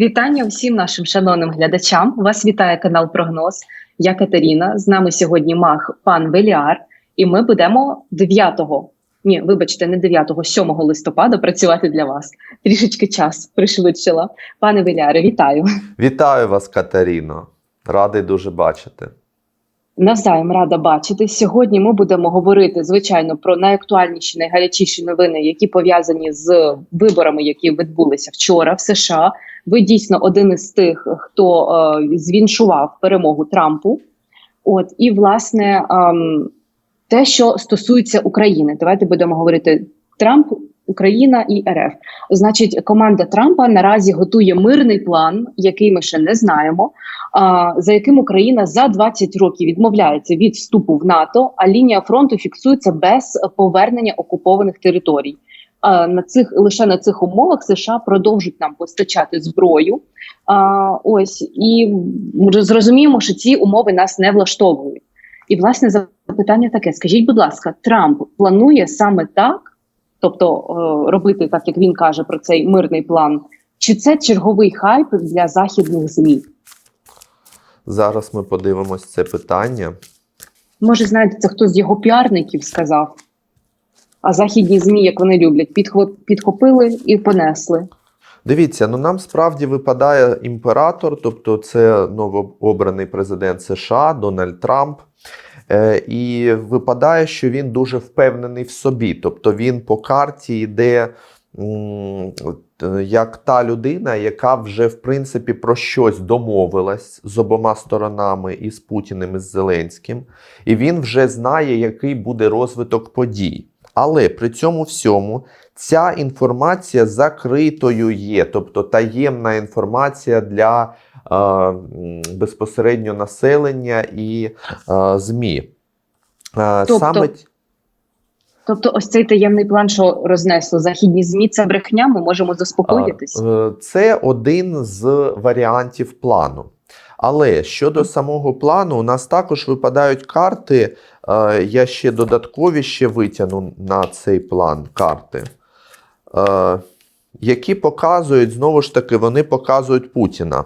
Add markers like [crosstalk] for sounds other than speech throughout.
Вітання всім нашим шановним глядачам. Вас вітає канал Прогноз. Я Катерина. З нами сьогодні мах пан Веліар, і ми будемо 9-го, ні, вибачте, не 9-го, 7 листопада працювати для вас. Трішечки час пришвидшила. Пане Веліаре, вітаю. Вітаю вас, Катерино. Радий дуже бачити. Навзаєм рада бачити. Сьогодні ми будемо говорити, звичайно, про найактуальніші, найгарячіші новини, які пов'язані з виборами, які відбулися вчора в США. Ви дійсно один із тих, хто е, звіншував перемогу Трампу. От і власне ем, те, що стосується України, давайте будемо говорити Трамп, Україна і РФ. Значить, команда Трампа наразі готує мирний план, який ми ще не знаємо. За яким Україна за 20 років відмовляється від вступу в НАТО, а лінія фронту фіксується без повернення окупованих територій. На цих лише на цих умовах США продовжують нам постачати зброю. А, ось і зрозуміємо, що ці умови нас не влаштовують. І власне запитання таке: скажіть, будь ласка, Трамп планує саме так, тобто е, робити так, як він каже про цей мирний план, чи це черговий хайп для західних змі? Зараз ми подивимось це питання. Може, знаєте, це хтось з його піарників сказав. А західні ЗМІ, як вони люблять, підхо- підхопили і понесли. Дивіться, ну нам справді випадає імператор, тобто це новообраний президент США Дональд Трамп. Е, і випадає, що він дуже впевнений в собі. Тобто він по карті йде е, як та людина, яка вже в принципі про щось домовилась з обома сторонами, і з Путіним, і з Зеленським, і він вже знає, який буде розвиток подій. Але при цьому всьому ця інформація закритою є, тобто таємна інформація для безпосередньо населення і ЗМІ. Тобто- Саме Тобто, ось цей таємний план, що рознесло західні ЗМІ, це брехня, ми можемо заспокоїтись. Е, Це один з варіантів плану. Але щодо самого плану, у нас також випадають карти. Я ще додаткові ще витягну на цей план карти, які показують, знову ж таки, вони показують Путіна.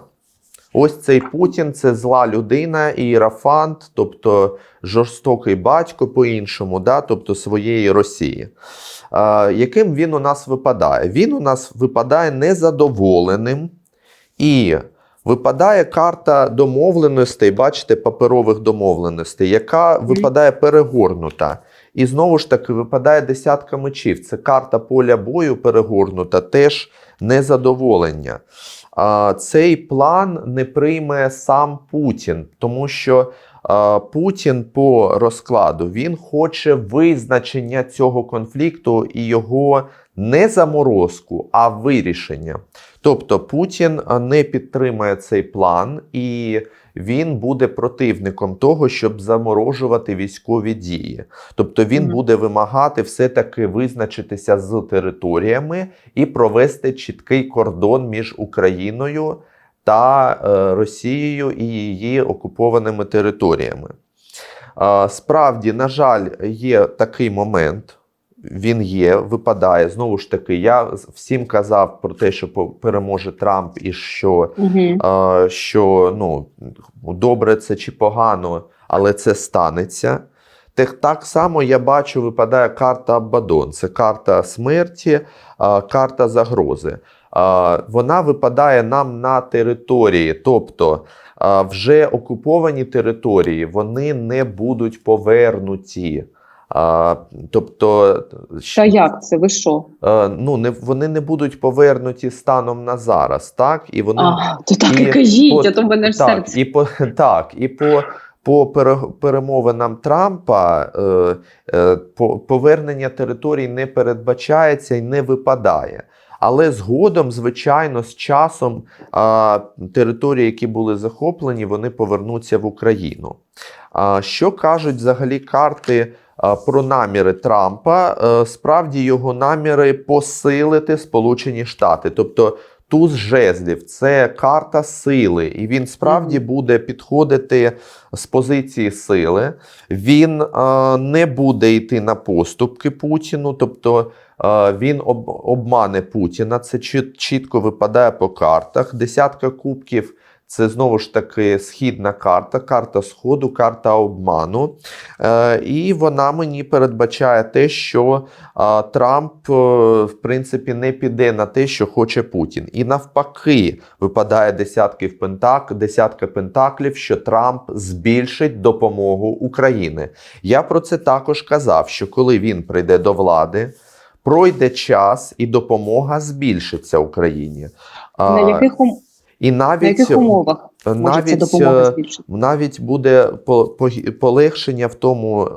Ось цей Путін це зла людина, ієрафант, тобто жорстокий батько по-іншому, да, тобто своєї Росії. Е, яким він у нас випадає? Він у нас випадає незадоволеним і випадає карта домовленостей, бачите, паперових домовленостей, яка випадає перегорнута. І знову ж таки випадає десятка мечів. Це карта поля бою перегорнута, теж незадоволення. Цей план не прийме сам Путін, тому що Путін по розкладу він хоче визначення цього конфлікту і його не заморозку, а вирішення. Тобто Путін не підтримує цей план і він буде противником того, щоб заморожувати військові дії. Тобто він Мгм. буде вимагати все-таки визначитися з територіями і провести чіткий кордон між Україною та е, Росією і її окупованими територіями. Е, Справді, на жаль, є такий момент. Він є, випадає. Знову ж таки, я всім казав про те, що переможе Трамп, і що Угу. е, що ну, добре це чи погано, але це станеться. Так, так само я бачу, випадає карта Абадон. Це карта смерті, е, карта загрози. Е, Вона випадає нам на території, тобто вже окуповані території вони не будуть повернуті. Е, Тобто, Та як це? Ви що? е, ну, не, вони не будуть повернуті станом на зараз, так? І вони А, то так і, і кажіть, по- а то в мене ж так, серце. і по [laughs] так, і по, по перемовинам Трампа е, е, по, повернення територій не передбачається і не випадає. Але згодом, звичайно, з часом а, території, які були захоплені, вони повернуться в Україну. А, що кажуть взагалі карти а, про наміри Трампа? Е, справді його наміри посилити Сполучені Штати. Тобто Туз жезлів це карта сили, і він справді буде підходити з позиції сили. Він е, не буде йти на поступки Путіну, тобто е, він об, обмане Путіна. Це чіт- чітко випадає по картах. Десятка кубків. Це знову ж таки східна карта, карта Сходу, карта обману. Е, і вона мені передбачає те, що Трамп, е, в принципі, не піде на те, що хоче Путін. І навпаки, випадає десятки в пентак, десятка пентаклів, що Трамп збільшить допомогу Україні. Я про це також казав, що коли він прийде до влади, пройде час і допомога збільшиться Україні. На яких, і на навіть яких умовах може ця навіть, допомога е, збільшити? навіть буде по- по- полегшення в тому, е,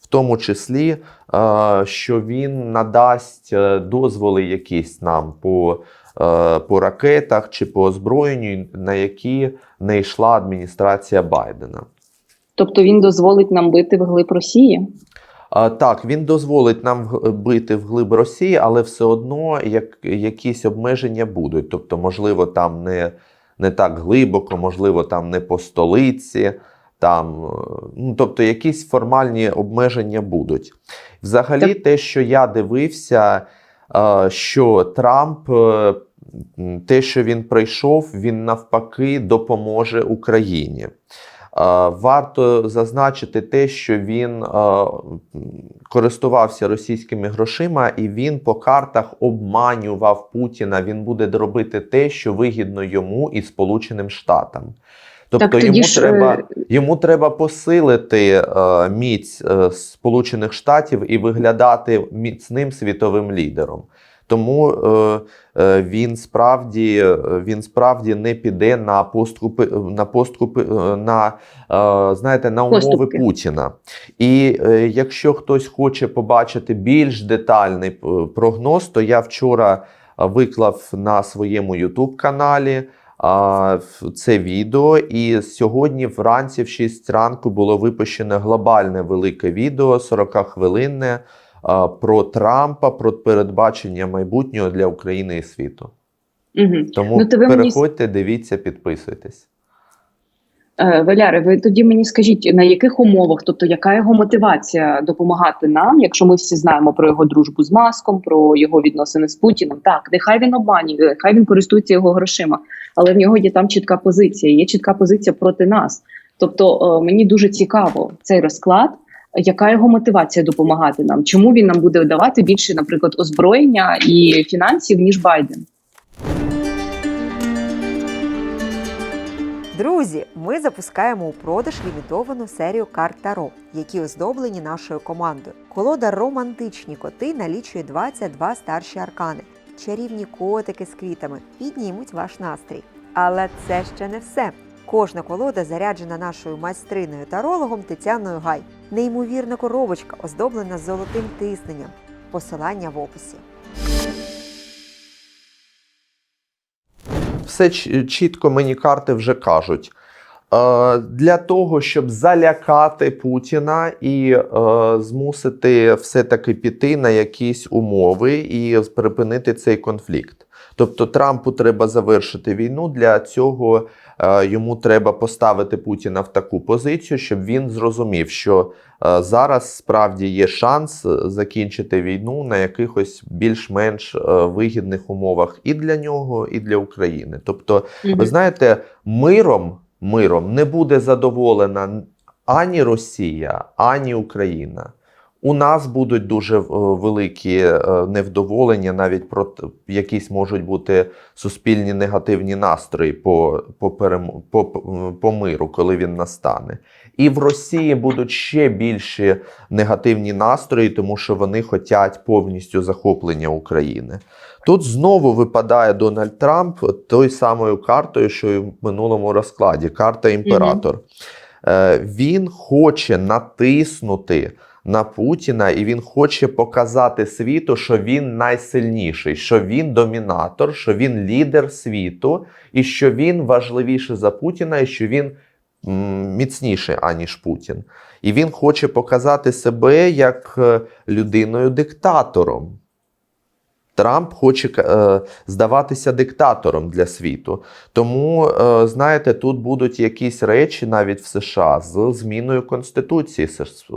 в тому числі, е, що він надасть е, дозволи якісь нам по, е, по ракетах чи по озброєнню, на які не йшла адміністрація Байдена. Тобто він дозволить нам бити вглиб Росії? Так, він дозволить нам бити вглиб Росії, але все одно як, якісь обмеження будуть. Тобто, можливо, там не, не так глибоко, можливо, там не по столиці. Там, е, ну, тобто, якісь формальні обмеження будуть. Взагалі, Так. те, що я дивився, е, що Трамп, е, те, що він прийшов, він навпаки допоможе Україні. Е, Варто зазначити те, що він е, користувався російськими грошима, і він по картах обманював Путіна. Він буде робити те, що вигідно йому і Сполученим Штатам. Тобто так йому ж треба, е, йому треба посилити е, міць е, Сполучених Штатів і виглядати міцним світовим лідером. Тому е, е, він справді е, він справді не піде на поступи на поступи е, на е, знаєте на умови Поступки. Путіна. І е, якщо хтось хоче побачити більш детальний прогноз, то я вчора виклав на своєму youtube каналі це відео. І сьогодні вранці в 6 ранку було випущено глобальне велике відео, 40-хвилинне, а, про Трампа, про передбачення майбутнього для України і світу. Угу. Тому Ну, то ви мені дивіться, підписуйтесь. Е, Валяре, ви тоді мені скажіть, на яких умовах, тобто яка його мотивація допомагати нам, якщо ми всі знаємо про його дружбу з Маском, про його відносини з Путіним? Так, нехай він обманює, хай він користується його грошима, але в нього є там чітка позиція, є чітка позиція проти нас. Тобто е, мені дуже цікаво цей розклад. Яка його мотивація допомагати нам? Чому він нам буде давати більше, наприклад, озброєння і фінансів ніж Байден? Друзі, ми запускаємо у продаж лімітовану серію карт Таро, які оздоблені нашою командою. Колода романтичні коти налічує 22 старші аркани. Чарівні котики з квітами піднімуть ваш настрій. Але це ще не все. Кожна колода заряджена нашою майстриною тарологом Тетяною Гай. Неймовірна коробочка, оздоблена золотим тисненням. Посилання в описі. Все чітко мені карти вже кажуть. Е, Для того, щоб залякати Путіна і е, змусити все-таки піти на якісь умови і припинити цей конфлікт. Тобто Трампу треба завершити війну. Для цього е, йому треба поставити Путіна в таку позицію, щоб він зрозумів, що е, зараз справді є шанс е, закінчити війну на якихось більш-менш вигідних умовах і для нього, і для України. Тобто, ви знаєте, миром, миром не буде задоволена ані Росія, ані Україна. У нас будуть дуже е, великі е, невдоволення, навіть про якісь можуть бути суспільні негативні настрої по, по, перем... по, по миру, коли він настане. І в Росії будуть ще більші негативні настрої, тому що вони хочуть повністю захоплення України. Тут знову випадає Дональд Трамп той самою картою, що і в минулому розкладі карта імператор. Е, Він хоче натиснути на Путіна, і він хоче показати світу, що він найсильніший, що він домінатор, що він лідер світу, і що він важливіший за Путіна, і що він міцніший, аніж Путін. І він хоче показати себе як е, людиною-диктатором. Трамп хоче е, здаватися диктатором для світу. Тому, е, знаєте, тут будуть якісь речі навіть в США з зміною Конституції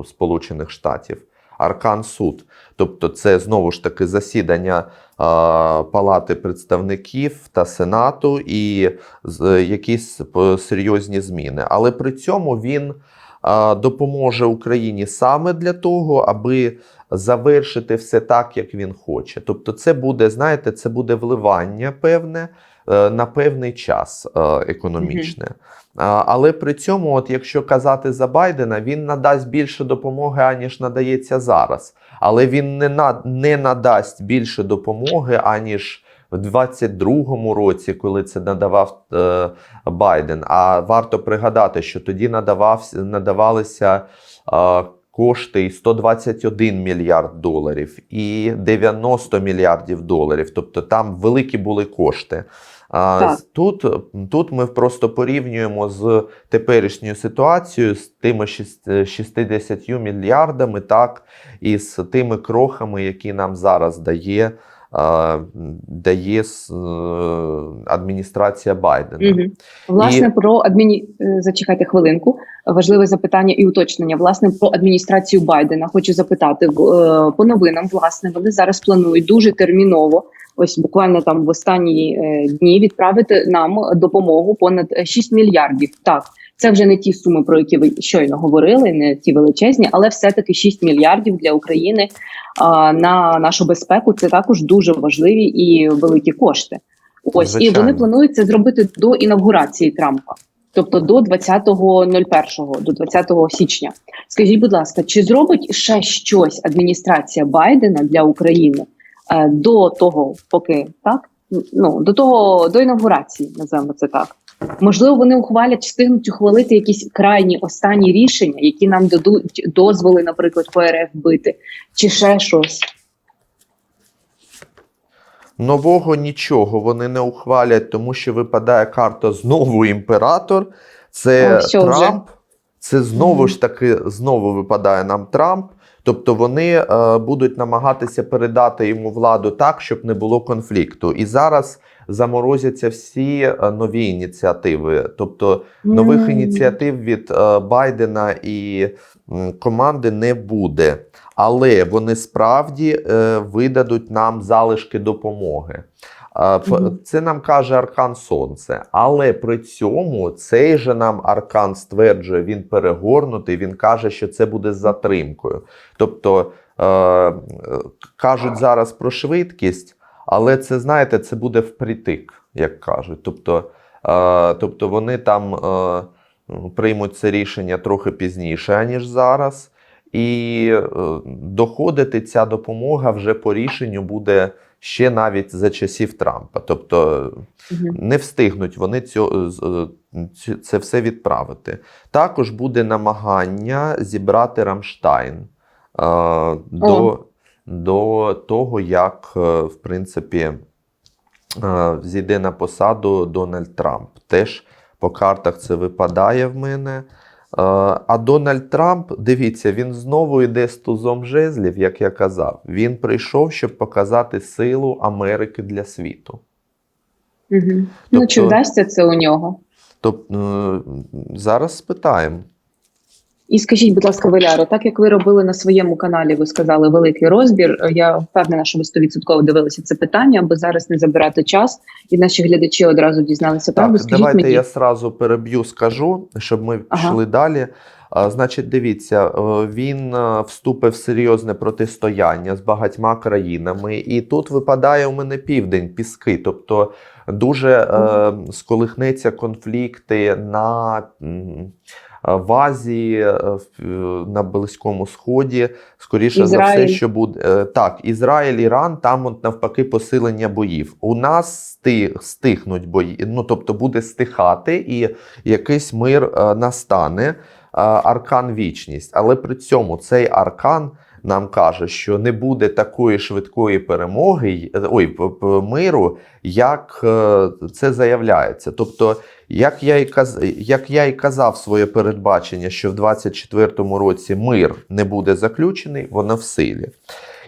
Сполучених Штатів. Аркан суд. Тобто, це знову ж таки засідання е, Палати представників та Сенату і з- якісь е, серйозні зміни. Але при цьому він е, допоможе Україні саме для того, аби завершити все так, як він хоче. Тобто, це буде, знаєте, це буде вливання певне е, на певний час е, економічне. Але при цьому, от якщо казати за Байдена, він надасть більше допомоги, аніж надається зараз. Але він не, не надасть більше допомоги, аніж в 22-му році, коли це надавав е, Байден. А варто пригадати, що тоді надавався, надавалися е, кошти 121 мільярд доларів, і 90 мільярдів доларів. Тобто там великі були кошти. А Так. тут, тут ми просто порівнюємо з теперішньою ситуацією з тими шість- 60 мільярдами, так, і з тими крохами, які нам зараз дає, дає е, адміністрація Байдена. Угу. Власне, про адміні... е, зачекайте хвилинку. Важливе запитання і уточнення. Власне, про адміністрацію Байдена хочу запитати е, по новинам. Власне, вони зараз планують дуже терміново. Ось буквально там в останні е, дні відправити нам допомогу понад е, 6 мільярдів. Так, це вже не ті суми, про які ви щойно говорили, не ті величезні, але все-таки 6 мільярдів для України на нашу безпеку. Це також дуже важливі і великі кошти. Ось і вони планують це зробити до інавгурації Трампа, тобто до 20.01, до 20 січня. Скажіть, будь ласка, чи зробить ще щось адміністрація Байдена для України до того, поки так? Ну до того до інавгурації, називаємо це так. Можливо, вони ухвалять, встигнуть ухвалити якісь крайні останні рішення, які нам дадуть дозволи, наприклад, по РФ бити, чи ще щось. Нового нічого вони не ухвалять, тому що випадає карта знову імператор. Це О, що вже? Трамп. Це знову Мгм. ж таки знову випадає нам Трамп. Тобто вони е, будуть намагатися передати йому владу так, щоб не було конфлікту. І зараз заморозяться всі е, нові ініціативи. Тобто нових ініціатив від е, Байдена і м, команди не буде. Але вони справді е, видадуть нам залишки допомоги. Це нам каже Аркан Сонце. Але при цьому цей же нам Аркан стверджує, він перегорнутий, він каже, що це буде з затримкою. Тобто е, кажуть зараз про швидкість, але це, знаєте, це буде впритик, як кажуть. Тобто, е, тобто вони там е, приймуть це рішення трохи пізніше, аніж зараз. І е, доходити ця допомога вже по рішенню буде ще навіть за часів Трампа. Тобто не встигнуть вони з- е, ці- це все відправити. Також буде намагання зібрати Рамштайн е, до, до того, як, е, в принципі, е, зійде на посаду Дональд Трамп. Теж по картах це випадає в мене. Е, А Дональд Трамп, дивіться, він знову йде з тузом жезлів, як я казав. Він прийшов, щоб показати силу Америки для світу. Мгм. Ну чи Тобто- вдасться це у нього? Тобто зараз спитаємо. І скажіть, будь ласка, Валяро, так як ви робили на своєму каналі, ви сказали великий розбір. Я впевнена, що ви 100% дивилися це питання, аби зараз не забирати час, і наші глядачі одразу дізналися правду. Так, Скажіть давайте мені, я сразу переб'ю, скажу, щоб ми Ага. пішли далі. А, Значить, дивіться, е, він е, вступив в серйозне протистояння з багатьма країнами, і тут випадає у мене південь, піски. Тобто дуже е, сколихнеться конфлікти на в Азії, е, е, на Близькому Сході. Скоріше за все, що буде е, так, Ізраїль, Іран, там от навпаки посилення боїв. У нас сти, стихнуть бої, ну тобто буде стихати, і якийсь мир е, настане. е, Аркан вічність, але при цьому цей аркан нам каже, що не буде такої швидкої перемоги, е, ой, миру, як е, це заявляється. Тобто, як я і каз, як я і казав своє передбачення, що в 24-му році мир не буде заключений, воно в силі.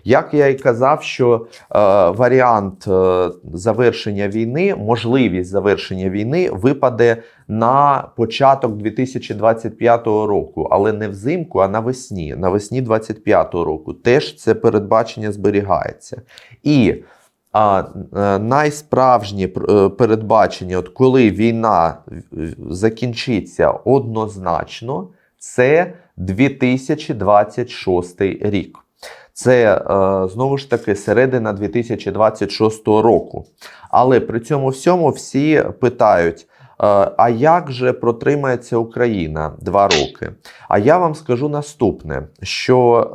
Як я і казав, що е, варіант е, завершення війни, можливість завершення війни випаде на початок 2025 року, але не взимку, а навесні, навесні 2025 року. Теж це передбачення зберігається. І а, е, найсправжні е, передбачення, от коли війна е, закінчиться однозначно, це 2026 рік. Це знову ж таки середина 2026 року. Але при цьому всьому всі питають: а як же протримається Україна два роки? А я вам скажу наступне: що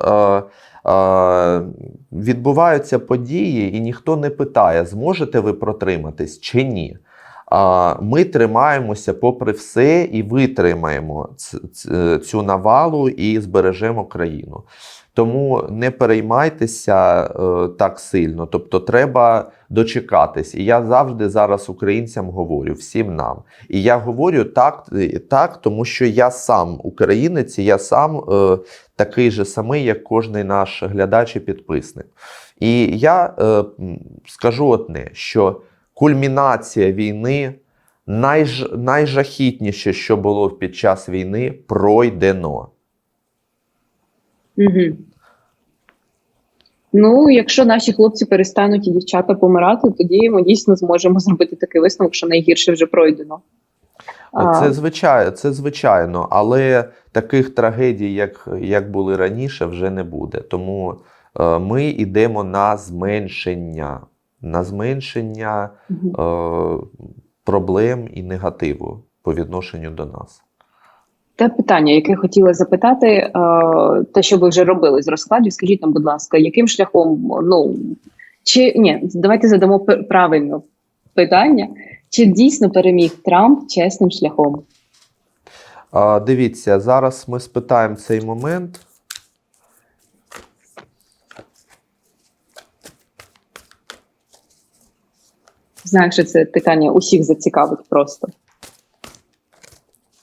відбуваються події, і ніхто не питає, зможете ви протриматись чи ні. Ми тримаємося попри все і витримаємо ц- цю навалу і збережемо країну. Тому не переймайтеся е, так сильно. Тобто, треба дочекатись. І я завжди зараз українцям говорю, всім нам. І я говорю так, е, так тому що я сам українець, і я сам е, такий же самий, як кожний наш глядач і підписник. І я е, скажу одне, що кульмінація війни, найж, найжахітніше, що було під час війни, пройдено. Угу. Ну, якщо наші хлопці перестануть і дівчата помирати, тоді ми дійсно зможемо зробити такий висновок, що найгірше вже пройдено. Це звичайно, це звичайно, але таких трагедій, як, як були раніше, вже не буде. Тому е, ми йдемо на зменшення, на зменшення е, проблем і негативу по відношенню до нас. Те питання, яке хотіла запитати, е, те, що ви вже робили з розкладів, скажіть нам, будь ласка, яким шляхом, ну чи ні, давайте задамо правильно питання. Чи дійсно переміг Трамп чесним шляхом? А, дивіться, зараз ми спитаємо цей момент. Знаю, що це питання усіх зацікавить просто.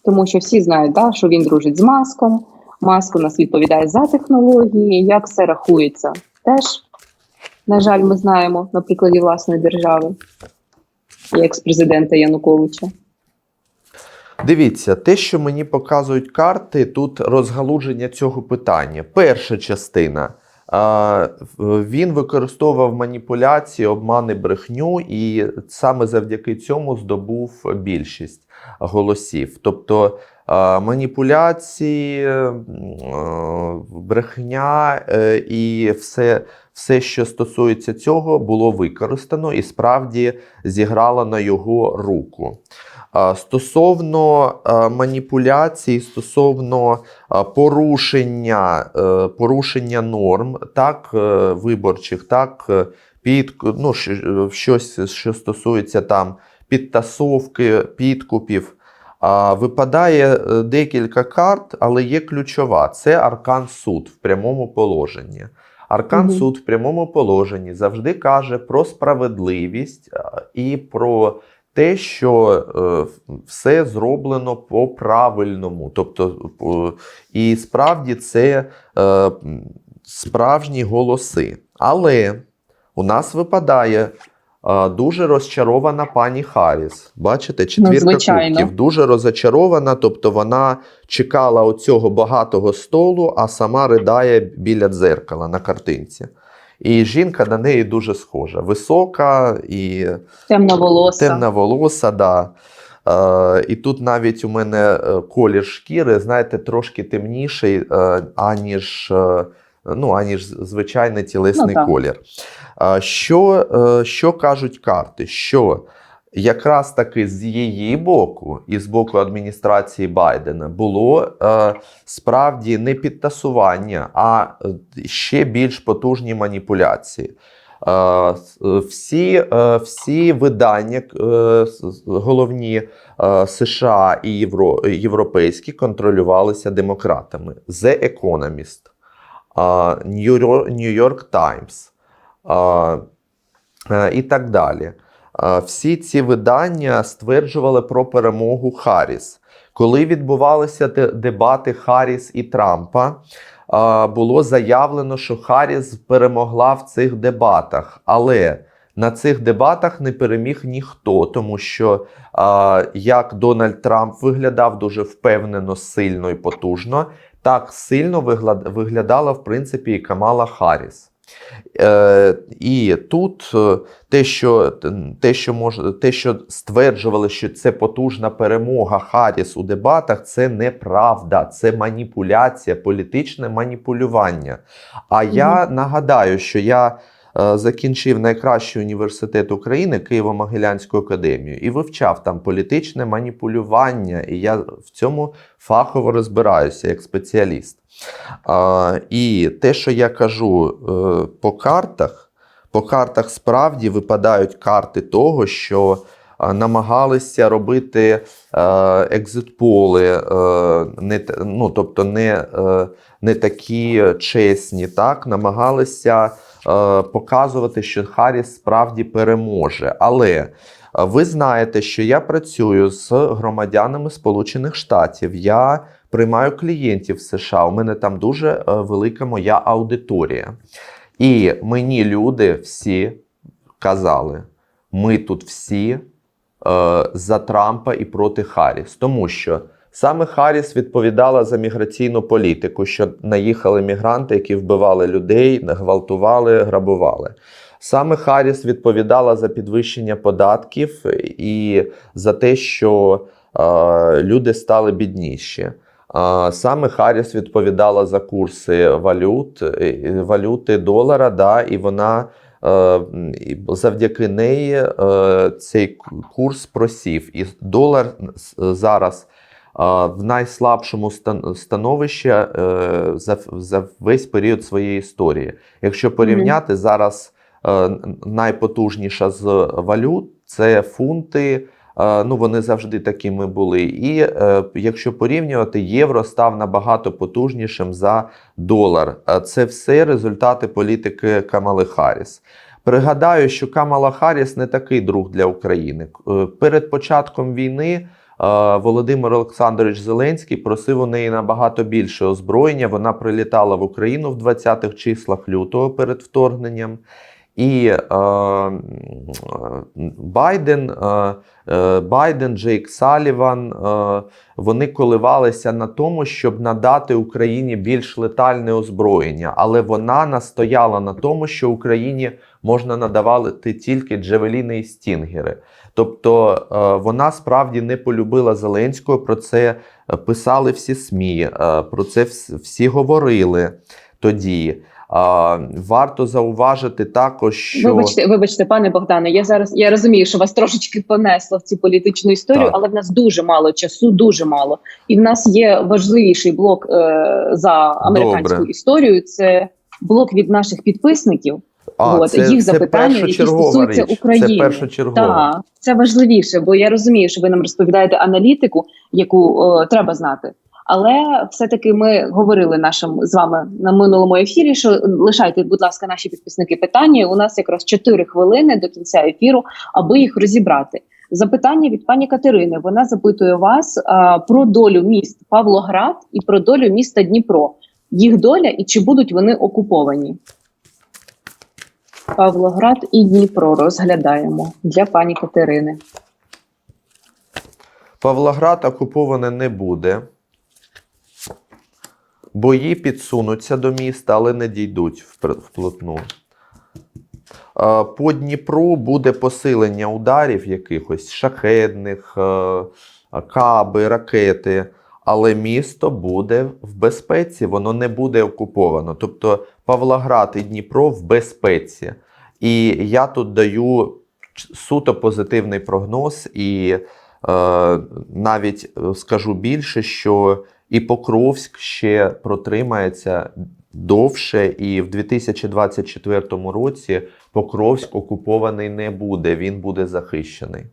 Тому що всі знають, да, що він дружить з маском. Маск у нас відповідає за технології, як все рахується. Теж, на жаль, ми знаємо на прикладі власної держави і екс-президента Януковича. Дивіться, те, що мені показують карти, тут розгалуження цього питання. Перша частина. Він використовував маніпуляції, обмани, брехню, і саме завдяки цьому здобув більшість голосів. Тобто маніпуляції, е, брехня е, і все, все, що стосується цього, було використано і справді зіграло на його руку. Стосовно е, маніпуляцій, стосовно е, порушення, е, порушення норм, так е, виборчих, так е, під ну, е, щось, що стосується там підтасовки, підкупів. Випадає е, декілька карт, але є ключова: це аркан суд в прямому положенні. Аркан Мгм. суд в прямому положенні завжди каже про справедливість е, і про те, що е, все зроблено по правильному. Тобто, і справді це справжні голоси. Але у нас випадає дуже розчарована пані Харріс. Бачите, четвірка звичайно. кубків. Дуже розочарована, тобто вона чекала оцього багатого столу, а сама ридає біля дзеркала на картинці. І жінка на неї дуже схожа. Висока і Темна волоса. да. Е, і тут навіть у мене е, колір шкіри, знаєте, трошки темніший, е, аніж, е, ну, аніж звичайний тілесний Ну, колір. Що, е, що кажуть карти? Що якраз таки з її боку і з боку адміністрації Байдена було е, справді не підтасування, а е, ще більш потужні маніпуляції. Е, Всі, е, всі видання е, головні е, США і євро, європейські контролювалися демократами. The Economist, York Times е, і так далі. Всі ці видання стверджували про перемогу Харріс. Коли відбувалися дебати Харріс і Трампа, було заявлено, що Харріс перемогла в цих дебатах. Але на цих дебатах не переміг ніхто, тому що як Дональд Трамп виглядав дуже впевнено, сильно і потужно, так сильно виглядала в принципі і Камала Харріс. Е, і тут е, те, що, те, що мож, те, що стверджували, що це потужна перемога Харріс у дебатах, це неправда, це маніпуляція, політичне маніпулювання. А я нагадаю, що я закінчив найкращий університет України Києво-Могилянську академію і вивчав там політичне маніпулювання, і я в цьому фахово розбираюся як спеціаліст. І те, що я кажу е, по картах, по картах справді випадають карти того, що е, намагалися робити е, екзитполи, е, не, ну, тобто не, е, не такі чесні, так? намагалися е, показувати, що Харріс справді переможе. Але е, ви знаєте, що я працюю з громадянами Сполучених Штатів. Я приймаю клієнтів з США. У мене там дуже е, велика моя аудиторія. І мені люди всі казали: ми тут всі е, за Трампа і проти Харріс. Тому що саме Харріс відповідала за міграційну політику, що наїхали мігранти, які вбивали людей, гвалтували, грабували. Саме Харріс відповідала за підвищення податків і за те, що е, люди стали бідніші. Саме Харріс відповідала за курси валют, е, валюти долара, да, і вона е, завдяки неї е, цей курс просів. І долар зараз в найслабшому становищі е, за, весь період своєї історії. Якщо порівняти зараз е, найпотужніша з валют це фунти. Е, Ну, вони завжди такими були. І якщо порівнювати, євро став набагато потужнішим за долар. Це все результати політики Камали Харріс. Пригадаю, що Камала Харріс не такий друг для України. Перед початком війни Володимир Олександрович Зеленський просив у неї набагато більше озброєння. Вона прилітала в Україну в 20-х числах лютого перед вторгненням. І е, Байден, е, е, Байден, Джейк Саліван, е, вони коливалися на тому, щоб надати Україні більш летальне озброєння, але вона настояла на тому, що Україні можна надавати тільки джевеліни і стінгери. Тобто е, вона справді не полюбила Зеленського. Про це писали всі СМІ, е, про це всі говорили тоді. А, Варто зауважити також, що Вибачте, вибачте, пане Богдане. Я зараз я розумію, що вас трошечки понесло в цю політичну історію, Так. але в нас дуже мало часу, дуже мало. І в нас є важливіший блок е, за американську Добре. історію. Це блок від наших підписників. а, от, їх запитання, які стосуються річ. України. Це першочергова. Так, це важливіше, бо я розумію, що ви нам розповідаєте аналітику, яку е, треба знати. Але все-таки ми говорили нашим з вами на минулому ефірі. Що лишайте, будь ласка, наші підписники питання. У нас якраз 4 хвилини до кінця ефіру, аби їх розібрати. Запитання від пані Катерини. Вона запитує вас а, про долю міст Павлоград і про долю міста Дніпро. Їх доля і чи будуть вони окуповані? Павлоград і Дніпро розглядаємо для пані Катерини. Павлоград окупований не буде. Бої підсунуться до міста, але не дійдуть вплотну. По Дніпру буде посилення ударів якихось шахедних, е, каби, ракети. Але місто буде в безпеці, воно не буде окуповано. Тобто Павлоград і Дніпро в безпеці. І я тут даю суто позитивний прогноз, і е, навіть е, скажу більше, що і Покровськ ще протримається довше, і в 2024 році Покровськ окупований не буде, він буде захищений.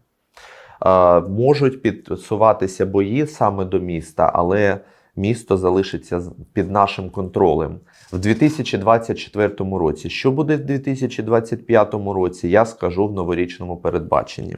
Можуть підсуватися бої саме до міста, але місто залишиться під нашим контролем в 2024 році. Що буде в 2025 році, я скажу в новорічному передбаченні.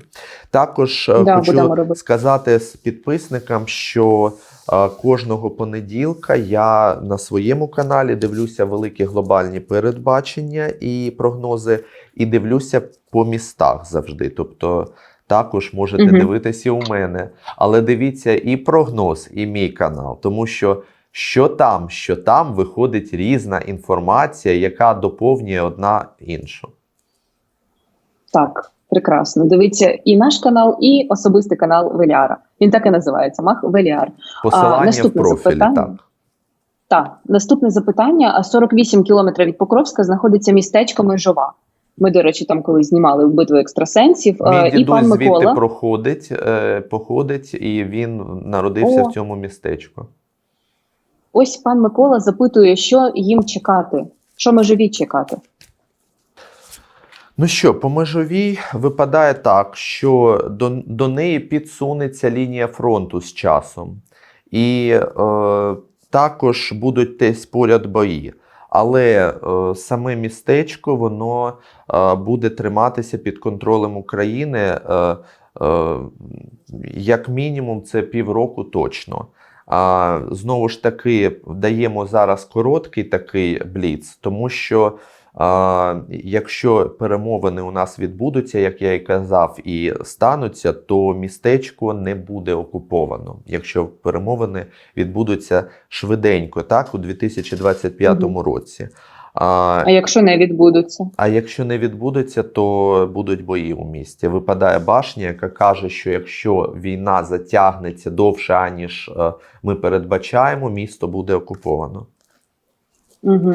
Також е, Да, хочу сказати з підписникам, що е, кожного понеділка я на своєму каналі дивлюся великі глобальні передбачення і прогнози, і дивлюся по містах завжди. Тобто також можете Мгм. дивитися і у мене. Але дивіться і прогноз, і мій канал, тому що. Що там, що там виходить різна інформація, яка доповнює одна іншу. Так, прекрасно. Дивіться і наш канал, і особистий канал Веліара. Він так і називається Мах Веліар. Посилання в наступне профілі. запитання. Так. Так, наступне запитання. А 48 кілометрів від Покровська знаходиться містечко Межова. Ми, до речі, там колись знімали битву екстрасенсів. Мій Е, і дідусь пан звідти проходить, е, походить, і він народився О. в цьому містечку. Ось пан Микола запитує, що їм чекати, що межові чекати. Ну що, по межовій випадає так, що до, до неї підсунеться лінія фронту з часом. І е, також будуть десь поряд бої. Але е, саме містечко воно е, буде триматися під контролем України. Е, е, як мінімум, це півроку точно. А, знову ж таки, даємо зараз короткий такий бліц, тому що а, якщо перемовини у нас відбудуться, як я і казав, і стануться, то містечко не буде окуповано. Якщо перемовини відбудуться швиденько, так, у 2025 Мгм. році. А, А якщо не відбудуться? а якщо не відбудеться, то будуть бої у місті. Випадає башня, яка каже, що якщо війна затягнеться довше, аніж е, ми передбачаємо, місто буде окуповано. Угу.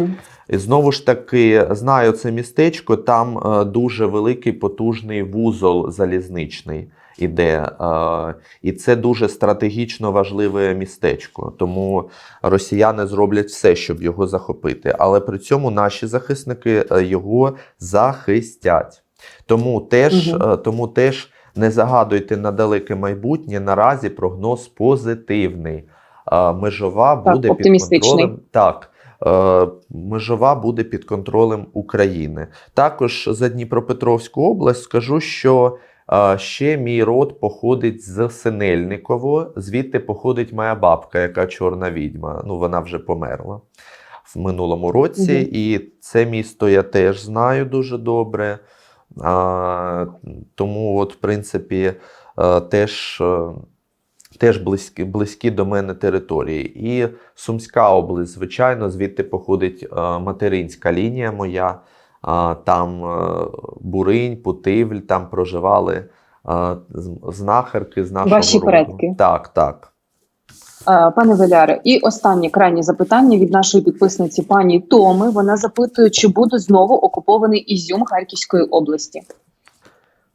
І знову ж таки, знаю це містечко, там е, дуже великий потужний вузол залізничний іде. Е, і це дуже стратегічно важливе містечко. Тому росіяни зроблять все, щоб його захопити. Але при цьому наші захисники е, його захистять. Тому теж, е, тому теж не загадуйте на далеке майбутнє. Наразі прогноз позитивний. Межова Так, буде під контролем. Так. Межова буде під контролем України. Також за Дніпропетровську область скажу, що ще мій род походить з Синельниково. Звідти походить моя бабка, яка чорна відьма. Ну, вона вже померла в минулому році. Мгм. І це місто я теж знаю дуже добре. А, тому, от, в принципі, е, теж. е, Теж близькі, близькі до мене території. І Сумська область, звичайно, звідти походить е, материнська лінія моя. Там е, Буринь, Путивль, там проживали е, знахарки з нашого Ваші роду. предки. Так, так. Е, Пане Веляре, і останнє крайнє запитання від нашої підписниці пані Томи. Вона запитує, чи буде знову окупований Ізюм Харківської області.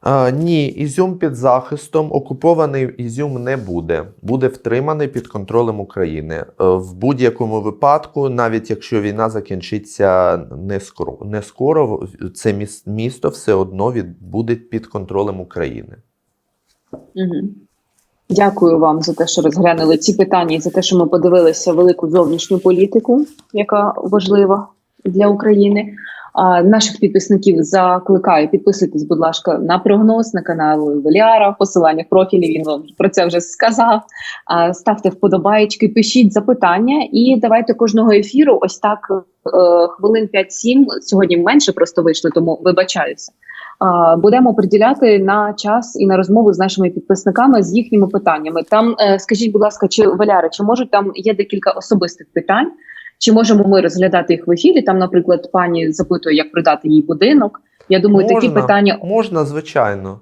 А, ні, Ізюм під захистом, окупований Ізюм не буде. Буде втриманий під контролем України. Е, В будь-якому випадку, навіть якщо війна закінчиться не скоро, не скоро це міс- місто все одно від, буде під контролем України. Угу. Дякую вам за те, що розглянули ці питання і за те, що ми подивилися велику зовнішню політику, яка важлива для України. Наших підписників закликаю підписуйтесь, будь ласка, на прогноз на канал Веліара. Посилання профілі. Він вам про це вже сказав. Ставте вподобаєчки, пишіть запитання, і давайте кожного ефіру. Ось так е, хвилин 5-7, Сьогодні менше просто вийшли, тому вибачаюся. Будемо приділяти на час і на розмову з нашими підписниками з їхніми питаннями. Там е, скажіть, будь ласка, чи Валяри, чи можуть там є декілька особистих питань? Чи можемо ми розглядати їх в ефірі? Там, наприклад, пані запитує, як продати їй будинок. Я думаю, такі питання Можна, звичайно.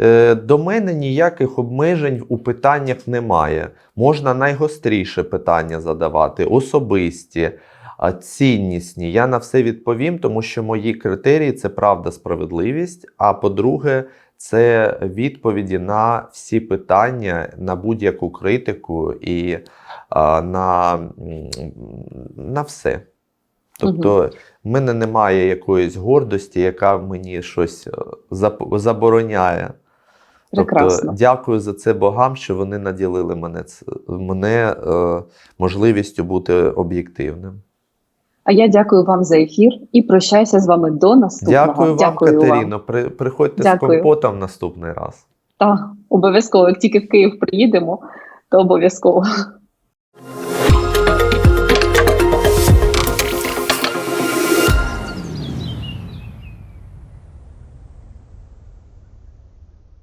Е, До мене ніяких обмежень у питаннях немає. Можна найгостріше питання задавати, особисті, ціннісні. Я на все відповім, тому що мої критерії це правда, справедливість. А по-друге, це відповіді на всі питання, на будь-яку критику і а, на, на все. Тобто, в мене немає якоїсь гордості, яка мені щось е, забороняє Прекрасно. Тобто, дякую за це богам, що вони наділили мене, мене е, можливістю бути об'єктивним. А я дякую вам за ефір і прощаюся з вами до наступного. Дякую вам, Катерино. При, приходьте Дякую. з компотом наступний раз. Так, обов'язково, як тільки в Київ приїдемо, то обов'язково.